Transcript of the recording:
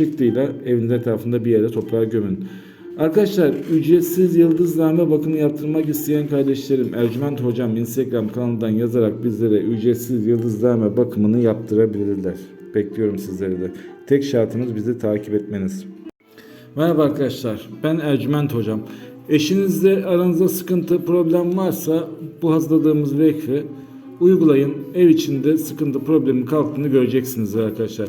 çıktıyla evinizin etrafında bir yere toprağa gömün. Arkadaşlar ücretsiz yıldızname bakımı yaptırmak isteyen kardeşlerim Ercüment Hocam Instagram kanalından yazarak bizlere ücretsiz yıldızname bakımını yaptırabilirler. Bekliyorum sizleri de. Tek şartımız bizi takip etmeniz. Merhaba arkadaşlar, ben Ercüment Hocam. Eşinizle aranızda sıkıntı, problem varsa bu hazırladığımız vekfi uygulayın. Ev içinde sıkıntı, problemin kalktığını göreceksiniz arkadaşlar.